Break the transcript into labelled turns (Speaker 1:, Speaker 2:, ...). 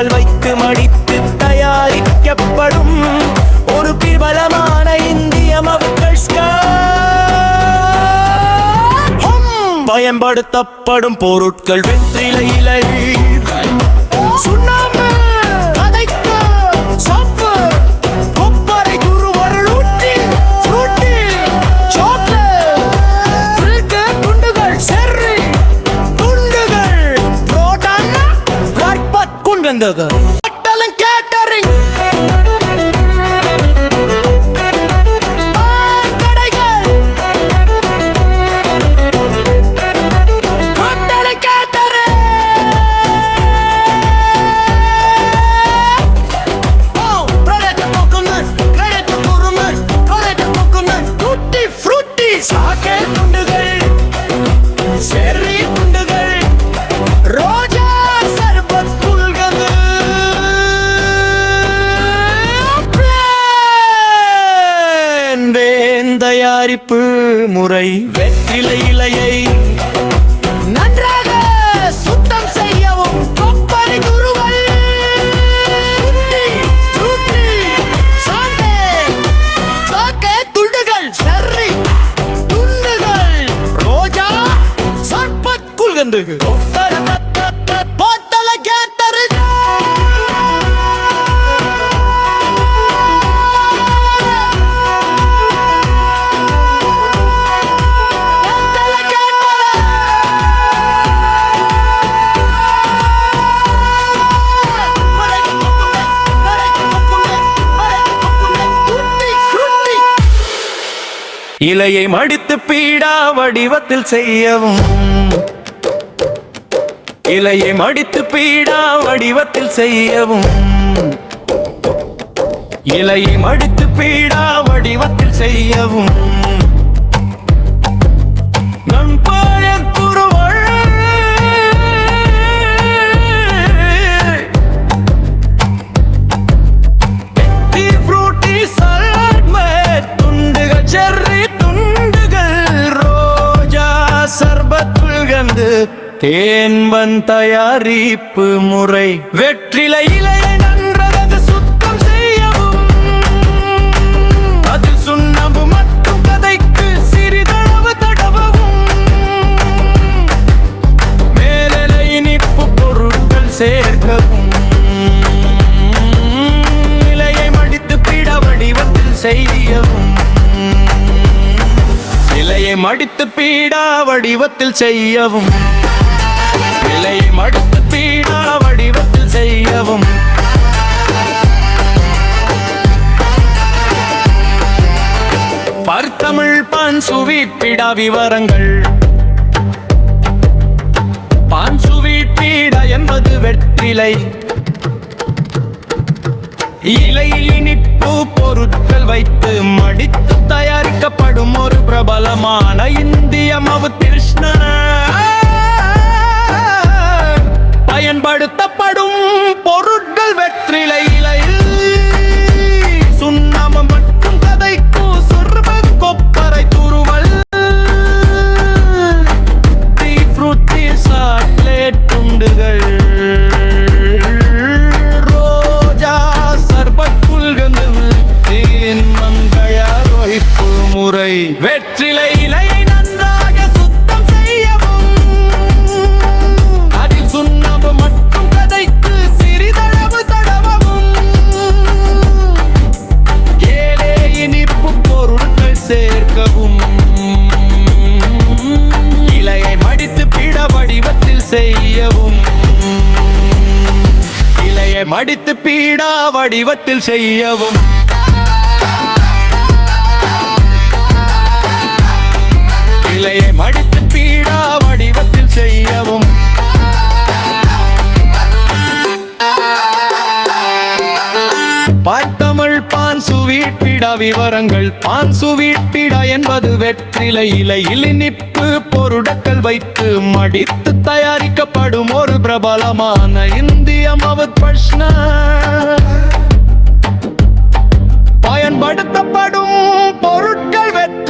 Speaker 1: பொருட்கள் வைத்து மடித்து தயாரிக்கப்படும் ஒரு பிரபலமான இந்திய மவுக்கள் பயன்படுத்தப்படும் பொருட்கள் வெற்றிலை கேட்டரிங் தயாரிப்பு முறை. வெற்றிலை இலையை நன்றாக சுத்தம் செய்யவும் கொப்பரை குருவல் துண்டி, துண்டி, சாண்டே, துண்டுகள் செர்ரி துண்டுகள். ரோஜா சர்பத் குல்கந்து இலையை மடித்து பீடா வடிவத்தில் செய்யவும். இலையை மடித்து பீடா வடிவத்தில் செய்யவும். இலையை மடித்து பீடா வடிவத்தில் செய்யவும். தேன்வன் தயாரிப்பு முறை. வெற்றிலை இலையை நன்றாக சுத்தம் செய்யவும். அதில் சுண்ணாம்பு மட்டும் கதைக்கு சிறிதளவு தடவவும். மேலலை இனிப்பு பொருட்கள் சேர்க்கவும். இலையை மடித்து பிட வடிவத்தில் செய்யவும். இலையை மடித்து பீடா வடிவத்தில் செய்யவும். மடித்து பீடா வடிவத்தில் செய்யவும். பர்த்தமிழ் பான் சுவிப்பிடா விவரங்கள். பான் சுவிப்பீடா என்பது வெற்றிலை. இலையில் இனிப்பு பொருட்கள் வைத்து மடித்து தயாரிக்கப்படும் ஒரு பிரபலமான இந்திய மவு கிருஷ்ணன் பயன்படுத்தப்படும் பொருட்கள் வெற்றிலை இலையில் சுண்ணாமம் மற்றும் கதைக்கு சொர்ப கொப்பரை துருவல். ஃப்ரூட்டி சாக்லேட் துண்டுகள். ரோஜா சர்பத் புல்கந்து முறை. வெற்றிலை இலை செய்யவும். இலையை மடித்து பீடா வடிவத்தில் செய்யவும். இலையை மடித்து பீடா வடிவத்தில் செய்யவும். பார்த்தமிழ் பான் சுவீட்பிடா விவரங்கள். பான் சுவீட்பிடா என்பது வெற்றிலை இலையில் நிப்பு பொருடக்கள் வைத்து மடித்து தயார் அழைக்கப்படும் ஒரு பிரபலமான இந்திய மவுத் பிரஷ்ன பயன்படுத்தப்படும் பொருட்கள் வெற்றி